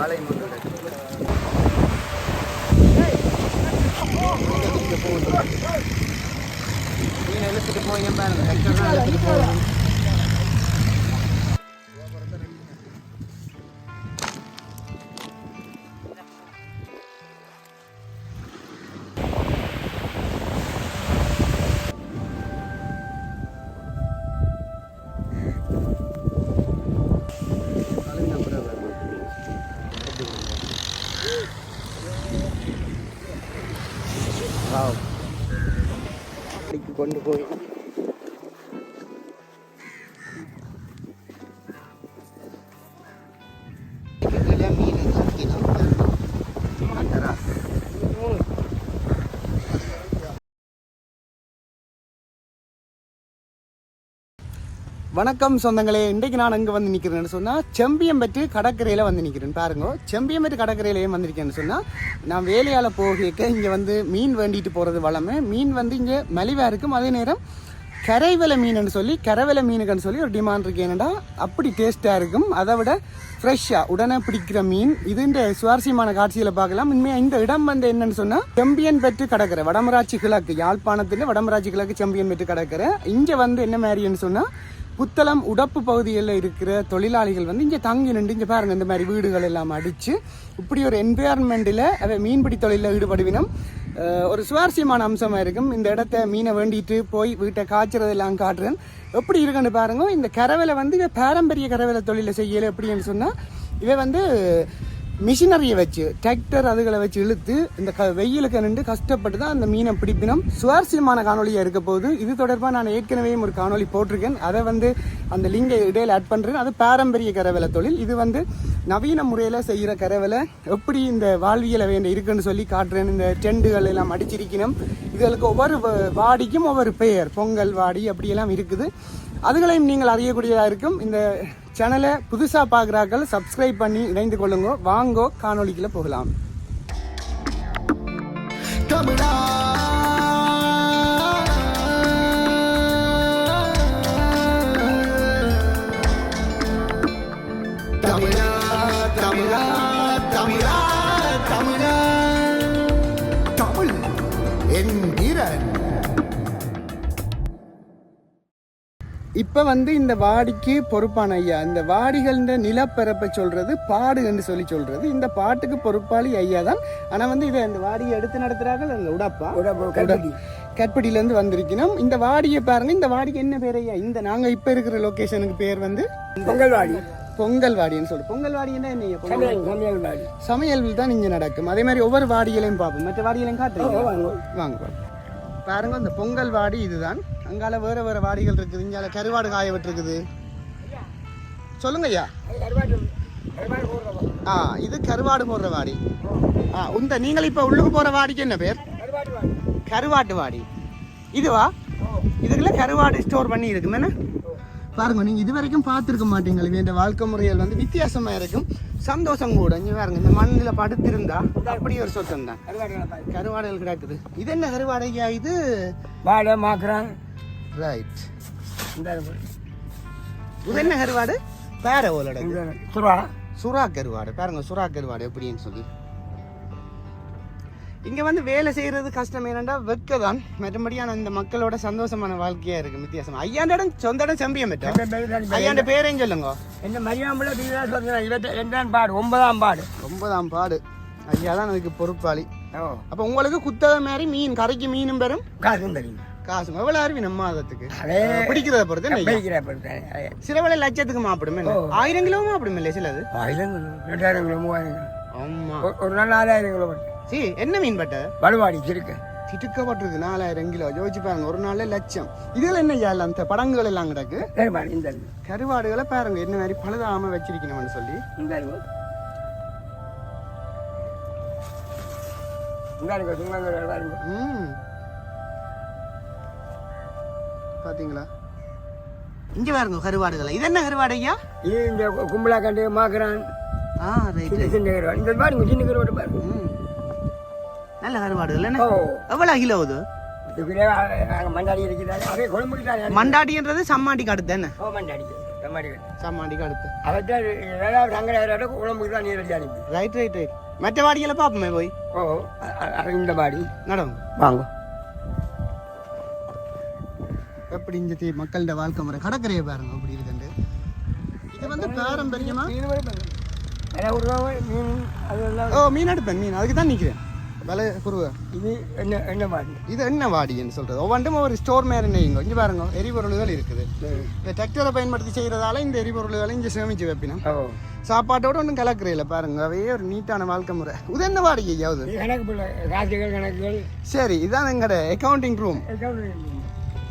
வாழை மரம் மீன் இழுத்துட்டு போய் பாருங்க. கொண்டு வணக்கம் சொந்தங்களே. இன்றைக்கு நான் அங்கே வந்து நிற்கிறேன்னு சொன்னால் செம்பியம்பட்டு கடற்கரையில் வந்து நிற்கிறேன் பாருங்க செம்பியம்பட்டு ஏன் வந்திருக்கேன்னு சொன்னால் நான் வேலையால் போகிக்க இங்கே வந்து மீன் வேண்டிட்டு போகிறது வளமை. மீன் வந்து இங்கே மலிவாக இருக்கும். அதே நேரம் கரைவலை மீனுன்னு சொல்லி கரைவலை மீனுக்குன்னு சொல்லி ஒரு டிமாண்ட் இருக்கு. என்னடா அப்படி டேஸ்ட்டாக இருக்கும். அதை விட ஃப்ரெஷ்ஷாக உடனே பிடிக்கிற மீன். இது இந்த சுவாரஸ்யமான காட்சியில் பார்க்கலாம். உண்மையாக இந்த இடம் வந்து என்னன்னு சொன்னால் செம்பியன் பெற்று கடற்கரை. வடமராட்சி கிழக்கு யாழ்ப்பாணத்தில் வடமராட்சி கிழக்கு செம்பியன் பெற்று கடற்கரை. இங்கே வந்து என்ன மாதிரின்னு சொன்னால் புத்தளம் உடப்பு பகுதிகளில் இருக்கிற தொழிலாளிகள் வந்து இங்கே தங்கி நின்று இங்கே பாருங்கள் இந்த மாதிரி வீடுகள் எல்லாம் அடித்து இப்படி ஒரு என்விரான்மெண்ட்டில் அதை மீன்பிடி தொழிலில் ஈடுபடுவினம் ஒரு சுவாரஸ்யமான அம்சமாக இருக்கும். இந்த இடத்த மீனை வேண்டிட்டு போய் வீட்டை காய்ச்சறதெல்லாம் காட்டுறேன். எப்படி இருக்குன்னு பாருங்க இந்த கரவலை வந்து இவ பாரம்பரிய கரவலை தொழிலை செய்யலை எப்படின்னு சொன்னால் இவை வந்து மிஷினரியை வச்சு டிராக்டர் அதுகளை வச்சு இழுத்து இந்த க வெயிலுக்கு நின்று கஷ்டப்பட்டு தான் அந்த மீனை பிடிப்பினோம் சுவாரஸ்யமான காணொலியாக இருக்க போது இது தொடர்பாக நான் ஏற்கனவே ஒரு காணொளி போட்டிருக்கேன். அதை வந்து அந்த லிங்கை இடையில் ஆட் பண்ணுறேன் அது பாரம்பரிய கரவேலை தொழில். இது வந்து நவீன முறையில் செய்கிற கரவேலை எப்படி இந்த வாழ்வியலை வேண்ட இருக்குன்னு சொல்லி காட்டுறேன். இந்த டெண்டுகள் எல்லாம் அடிச்சிருக்கணும். இதுகளுக்கு ஒவ்வொரு வாடிக்கும் ஒவ்வொரு பெயர். பொங்கல் வாடி அப்படியெல்லாம் இருக்குது. அதுகளையும் நீங்கள் அறியக்கூடியதாக இருக்கும். இந்த சேனலை புதுசாக பார்க்குறாக்கள் சப்ஸ்கிரைப் பண்ணி இணைந்து கொள்ளுங்க. வாங்கோ காணொளிக்குள்ள போகலாம். இப்போ வந்து இந்த வாடிக்கு பொறுப்பான ஐயா. இந்த வாடிகள்ன்ற நிலப்பரப்பை சொல்றது பாடுன்னு சொல்லி சொல்றது. இந்த பாட்டுக்கு பொறுப்பாளி ஐயா தான். ஆனால் வந்து இதை இந்த வாடியை எடுத்து நடத்துறாங்க அந்த உடப்பா? கட்படியிலேருந்து வந்திருக்கணும். இந்த வாடியை பாருங்க. இந்த வாடிக்கு என்ன பேர் ஐயா? இந்த நாங்கள் இப்போ இருக்கிற லொக்கேஷனுக்கு பேர் வந்து பொங்கல்வாடி பொங்கல் வாடின்னு சொல்லி பொங்கல் வாடின்னா என்ன? பொங்கல் சமையல் தான் இங்கே நடக்கும். அதே மாதிரி ஒவ்வொரு வாடிகளையும் பார்ப்போம். மற்ற வாடிகளையும் காட்டுறீங்க வாங்க. வாங்க. பாருங்க இந்த பொங்கல் வாடி இதுதான். அங்கால வேற வேற வாடிகள் இருக்குது இங்கால கருவாடு காய விட்டுருக்குது. சொல்லுங்க ஐயா. ஆ இது கருவாடு போடுற வாடி. ஆ உந்த நீங்கள் இப்போ உள்ளுக்கு போகிற வாடிக்கு என்ன பேர்? கருவாட்டு வாடி. இதுவா? இதுக்குள்ள கருவாடு ஸ்டோர் பண்ணி இருக்கும் என்ன? பாருங்க நீங்கள் இது வரைக்கும் பார்த்துருக்க மாட்டீங்க இந்த வாழ்க்கை முறைகள் வந்து வித்தியாசமாக இருக்கும். சந்தோஷம் கூட. இங்கே பாருங்க இந்த மண்ணில் படுத்திருந்தா அப்படி ஒரு சொத்தம் தான் கருவாடுகள் கிடக்குது. இது என்ன கருவாடையா இது? வாடை மாக்குறான் ரைட் இது என்ன கருவாடு? பேர ஓலோட சுறா சுறா கருவாடு. பாருங்க சுறா கருவாடு எப்படின்னு சொல்லி. இங்க வந்து வேலை செய்யறது கஷ்டம். என்னண்டா வெக்க தான் மற்றபடியான இந்த மக்களோட சந்தோஷமான வாழ்க்கையா இருக்கு. வித்தியாசம். ஐயாண்ட இடம் சொந்த இடம் செம்பியம் பெற்றோம் ஐயாண்ட பேரையும் சொல்லுங்க. என்ன சொல்றேன் இருபத்தி ரெண்டாம் பாடு ஒன்பதாம் பாடு. ஒன்பதாம் பாடு. ஐயா தான் அதுக்கு பொறுப்பாளி. அப்ப உங்களுக்கு குத்தகை மாதிரி மீன் கரைக்கு மீனும் பெறும்? காசும் தெரியும் காசு எவ்வளவு அறிவி நம்ம மாதத்துக்கு அதே பிடிக்கிறத பொறுத்து பொறுத்தேன் சில வேலை லட்சத்துக்கு மாப்பிடும்? ஆயிரம் கிலோ மாப்பிடும் இல்லை சிலது? ஆயிரம் கிலோ ரெண்டாயிரம் கிலோ மூவாயிரம் கிலோ. ஆமா ஒரு- நாள் நாலாயிரம் கிலோ சி என்ன மீன் பட்ட? வலுவாடி சிறுக்கு. திட்டுக்கப்பட்டிருக்கு நாலாயிரம் கிலோ. யோசிச்சு பாருங்க ஒரு நாள்ல லட்சம். இதுல என்ன ஐயா அந்த படங்கள் எல்லாம் கிடக்கு? இந்த கருவாடுகளை பாருங்க என்ன மாதிரி பழுதாம வச்சிருக்கணும்னு சொல்லி. இந்த பாத்தீங்களா? இங்க பாருங்க கருவாடுகளை. இது என்ன கருவாடு ஐயா? இது இந்த கும்பலா கண்டு மாக்குறான். ஆ ரைட் சின்ன கருவாடு. இந்த பாருங்க சின்ன கருவாடு பாருங்க. நல்ல கருவாடுகள். என்ன? ஓ. எவ்வளவு கிலோ இது மண்டாடின்றது சம்மாடி காடு தானே? ஓ மண்டாடி. சம்மாடி கட்டு சம்மாடிக்கு அடுத்து. தான் நீர் அனுப்பி. ரைட் ரைட் ரைட் மற்ற வாடிகளை பார்ப்போமே போய். ஓ இந்த பாடி நடவும் வாங்க. எப்படி இந்த தீ மக்கள்கிட்ட வாழ்க்கை முறை. கடற்கரையை பாருங்க அப்படி இருக்குண்டு. இது வந்து பாரம்பரியமா? ஓ மீன் எடுப்பேன் மீன். அதுக்கு தான் நிற்கிறேன் விலை குருவ. இது என்ன என்ன பாடி இது என்ன வாடின்னு சொல்றது. ஒவ்வொன்றும் ஒரு ஸ்டோர் மாதிரி நெய்யுங்க. இங்கே பாருங்க எரிபொருள்கள் இருக்குது. இந்த டிராக்டரை பயன்படுத்தி செய்கிறதால இந்த எரிபொருள்களை இங்கே சேமிச்சு வைப்பினோம். ஓ. சாப்பாட்டோட ஒன்றும் கலக்குறையில பாருங்க. அவையே ஒரு நீட்டான வாழ்க்கை முறை. இது என்ன வாடகை ஐயாவது கணக்கு கணக்குகள். சரி இதான் எங்கட அக்கௌண்டிங் ரூம் account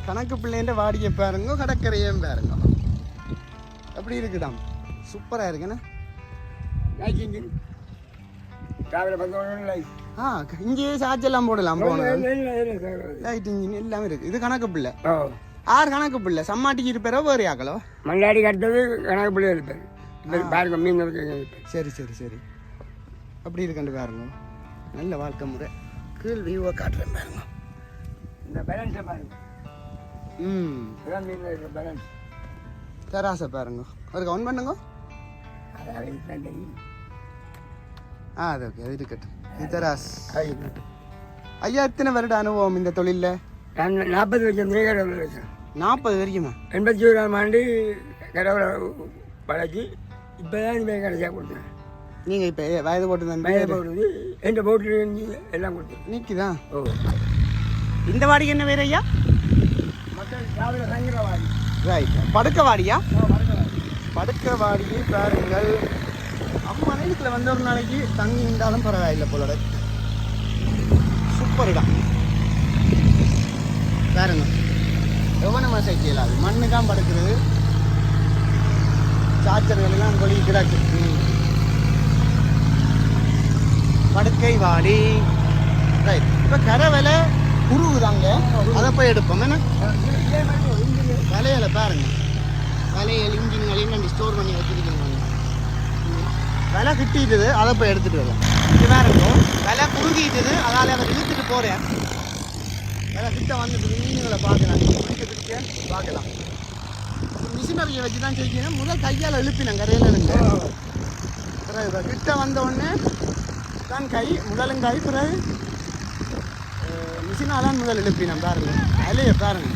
கணக்கு பிள்ளைன்ற வாடிக்கை பாருங்க கடற்கரையும் பாருங்க. அப்படி இருக்குதாம் சூப்பராக இருக்குண்ணே லைட் ஆ இங்கேயே சார்ஜ் எல்லாம் போடலாம் போனது லைட் இன்ஜின் எல்லாமே இருக்கு. இது கணக்கு பிள்ளை. ஆறு கணக்கு பிள்ளை. சம்மாட்டிக்கு இருப்பாரோ வேறு ஆக்கலோ மல்லாடி கட்டது கணக்கு பிள்ளை இருப்பார். பாருங்க மீன் சரி சரி சரி. அப்படி இருக்கண்டு பாருங்க. நல்ல வாழ்க்கை முறை. கீழ் வியூவை காட்டுறேன் பாருங்க. இந்த பேலன்ஸை பாருங்க. தெராசை பாருங்க. ஒரு கவுன் பண்ணுங்க. ஆ அது ஓகே அது இருக்கட்டும். இது தெராஸ் ஐயா எத்தனை வருட அனுபவம் இந்த தொழிலில்? நாற்பது லட்சம் நாற்பது வரைக்குமா? எண்பத்தி ஓராம் ஆண்டு கடவுளை பழக்கி இப்போ தான் இனிமேல் கடைசியாக கொடுத்தேன். நீங்கள் இப்போ வயது போட்டு தான் மேலே போடுறது எந்த போட்டு எல்லாம் கொடுத்தேன். நிற்குதா ஓ. இந்த வாடிக்கை என்ன வேறு ஐயா? ரைட் படுக்க வாடியா பாருங்கள். அம்மா நேரத்தில் வந்து ஒரு நாளைக்கு தங்கி இருந்தாலும் பரவாயில்லை போலோட. சூப்பர் இடம் பாருங்க. எவனமா சைக்கிள் மண்ணு தான் படுக்கிறது சாச்சர்கள்லாம் எல்லாம் கொலி கிடக்கு. படுக்கை வாடி ரைட் இப்போ கரை விலை குருவுதாங்க அதை போய் எடுப்போம். என்ன? வலையில பாருங்க. வலையல் இன்ஜின்களையும் நம்ம ஸ்டோர் பண்ணி வச்சிருக்கீங்க? விலை கிட்டிட்டுது அதை போய் எடுத்துகிட்டு வரலாம் இது இருக்கும் விலை குறுகிட்டுது அதால் அதை இழுத்துட்டு போகிறேன் விலை கிட்ட வந்துட்டு மீன்களை பார்க்கலாம். பிடிக்க பிடிக்க பார்க்கலாம். மிஷினரியை வச்சு தான் செய்யணும். முதல் கையால் எழுப்பினேன் கரையில் இருந்து. பிறகு கிட்ட வந்த உடனே தான் கை முதலும் கை பிறகு மிஷினாலாம் முதல் எழுப்பினேன் பாருங்கள் அலைய பாருங்கள்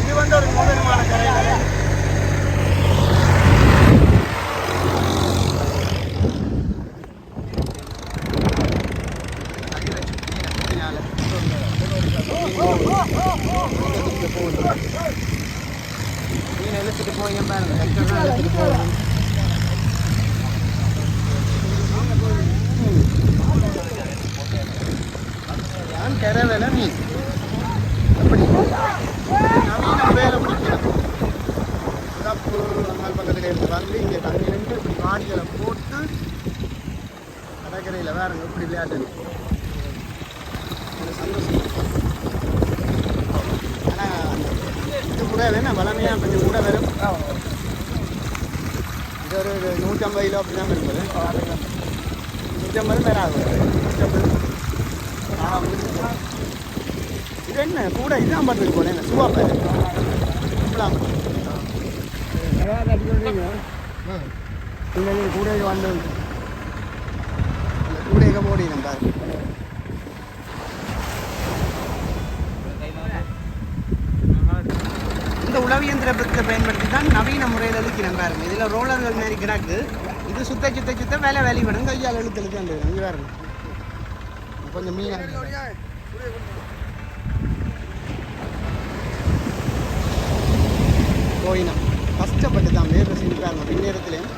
இது வந்து ஒரு முதன்மான கரைகள் மீன் இழுத்துட்டு போய் பாருங்க கஷ்டம் தான் இழுத்துட்டு போகணும் நான் கரை வேலை மீன் அப்படி நவீன வேலை பிடிக்கணும் தப்பு பக்கத்தில் இருந்து வந்து இங்கே தண்ணி நின்று இப்படி மாடிகளை போட்டு கடற்கரையில் வேற எப்படி விளையாட்டு சந்தோஷம். ஆனால் இது கூட வேணும் வளமையாக கொஞ்சம் கூட வரும் இது ஒரு நூற்றம்பது கிலோ அப்படி தான் இருப்பது நூற்றம்பது பேர் ஆகும். நூற்றம்பது. இது என்ன கூட இதான் பண்ணுறது போல என்ன சுவா பேர். இப்பலாம் இந்த கூட வந்து. கூட எங்கே போடி நம்ம இந்த உளவு இயந்திரத்தை பயன்படுத்தி தான் நவீன முறையில் இழுக்கிறேன் பாருங்க இதில் ரோலர்கள் மாதிரி கிடக்கு. இது சுத்த சுத்த சுத்த வேலை வேலை விடும் கையால் இழுத்து இழுத்து அந்த கொஞ்சம் மீன் கோயினம் கஷ்டப்பட்டு தான் வேறு செஞ்சுப்பாருங்க பின்னேரத்துலேயும்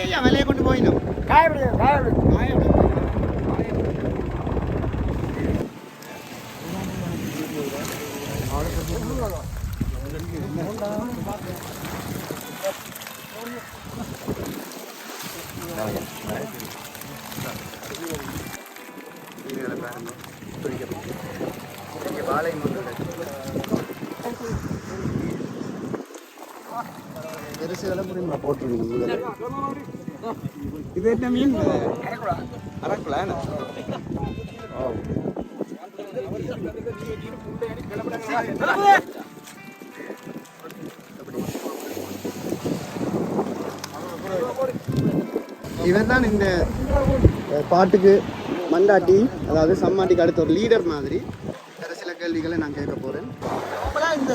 ஐயா விலையை கொண்டு போயிடும் காயப்படுது காயப்படுது மீன்களை பாருங்க பிடிக்கப்பட்டு இங்கே வாழை மரங்கள் பெருசு விலை புரியுமா போட்டுருங்க இது என்ன மீன்? அரக்குலா என்ன? இவன் தான் இந்த பாட்டுக்கு மண்டாட்டி அதாவது சம்மாட்டிக்கு அடுத்த ஒரு லீடர் மாதிரி. சில கேள்விகளை நான் கேட்க போகிறேன் இந்த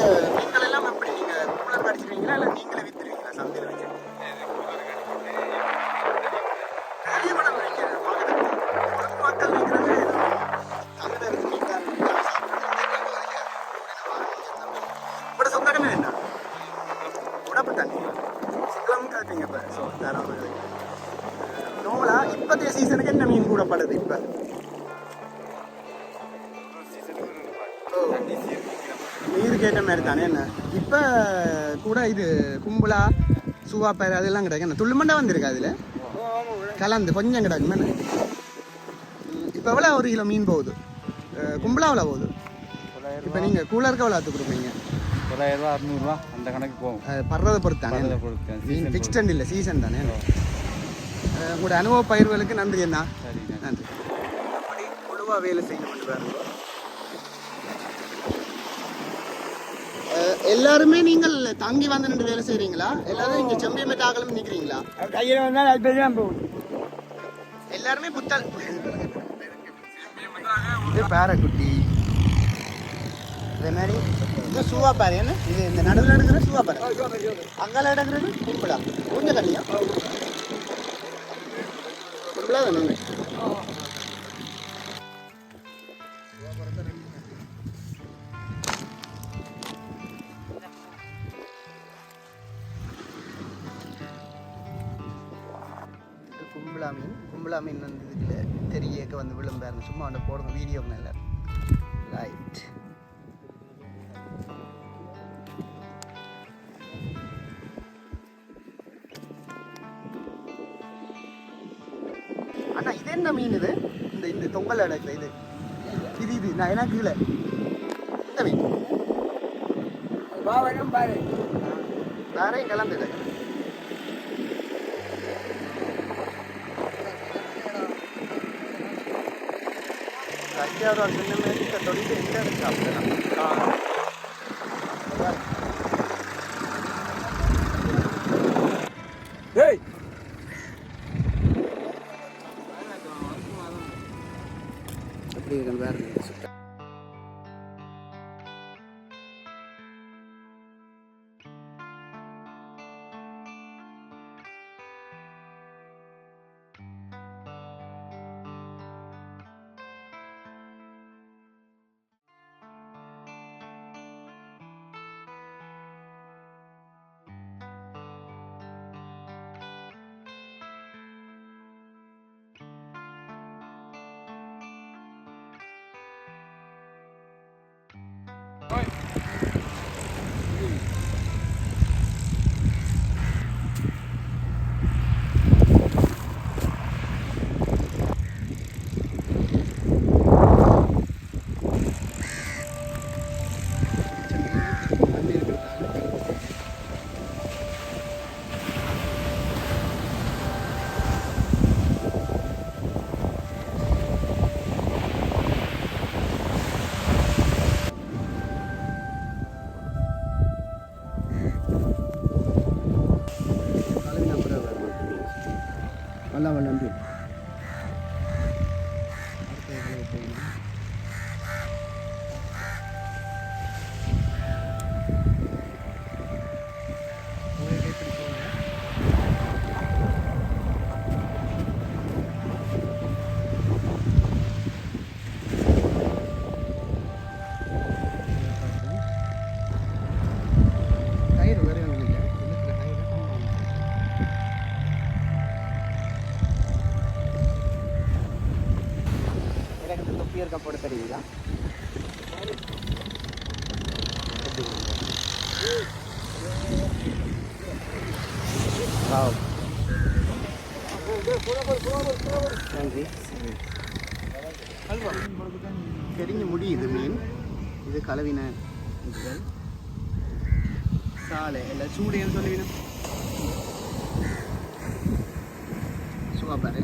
சுவாப்பேர் அதெல்லாம் கிடைக்கும் என்ன துள்ளுமண்டா வந்திருக்கு அதில்? கலந்து கொஞ்சம் கிடக்கும் என்ன? இப்போ எவ்வளோ ஒரு கிலோ மீன் போகுது? அஹ் கும்பலா எவ்வளோ போகுது? இப்போ நீங்கள் கூலருக்கு எவ்வளோ ஆற்று கொடுப்பீங்க தொள்ளாயிரம் ரூபா அறுநூறுவா அந்த கணக்கு போகும். படுறதை பொறுத்து தானே படுறதை பொறுத்து. மீன் season ஃபிக்ஸ்ட் இல்லை சீசன் தானே உங்களோட அனுபவ பயிர்களுக்கு நன்றி சரிங்க. நன்றி. அப்படி குழுவாக வேலை செய்யணும் பாருங்க எல்லாருமே நீங்கள் தங்கி வந்து நின்று வேலை செய்றீங்களா? எல்லாரும் இங்க செம்பியமே தாக்கலும் நிக்கிறீங்களா? கையில் வந்தால் அது பெரிய தான் போகும். எல்லாருமே புத்தல் இது பேரக்குட்டி. இதே மாதிரி இது சூவா பாரு என்ன? இது இந்த நடுவில் எடுக்கிற சூவா பாரு. அங்கால எடுக்கிறது கும்பலா. கொஞ்சம் கண்ணியா கும்பலா தானே? தெரியக்க வந்து விழும்பாருங்க சும்மா வந்து போடுங்க வீடியோ மேல. ரைட் அண்ணா இது என்ன மீன் இது? இந்த இந்த தொங்கல் அடைக்கிற இது. இது இது. நான் எனக்கு கீழே. இந்த மீன். பாரு. வேறையும் கலந்துடு அஞ்சாவது சின்ன மேலே தொழில் எங்கே எடுத்து ஏய் அப்படி இருக்கு வேறு நல்லா கலவின இதுகள் சாலை இல்லை சூடைன்னு சொல்லுவீங்க? சுகா பாரு.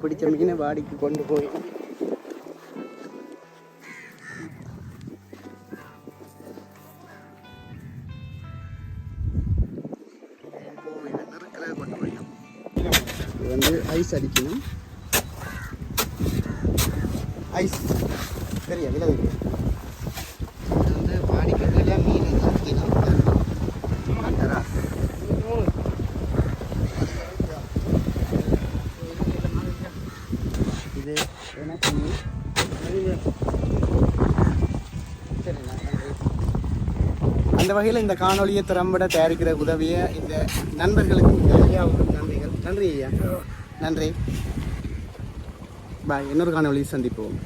பிடிச்ச மீனை வாடிக்கு கொண்டு போய். வந்து ஐஸ் அடிக்கணும். ஐஸ். சரியா விலை இது வந்து வாடிக்கையில் மீன் அடிக்கணும் கண்டரா இது எனக்கு மீன் சரிண்ணா நன்றி அந்த வகையில் இந்த காணொலியை திறம்பட தயாரிக்கிற உதவியை இந்த நண்பர்களுக்கு ஐயாவுக்கும் நன்றிகள். நன்றி ஐயா. நன்றி. பாய் இன்னொரு காணொலியை சந்திப்போம்.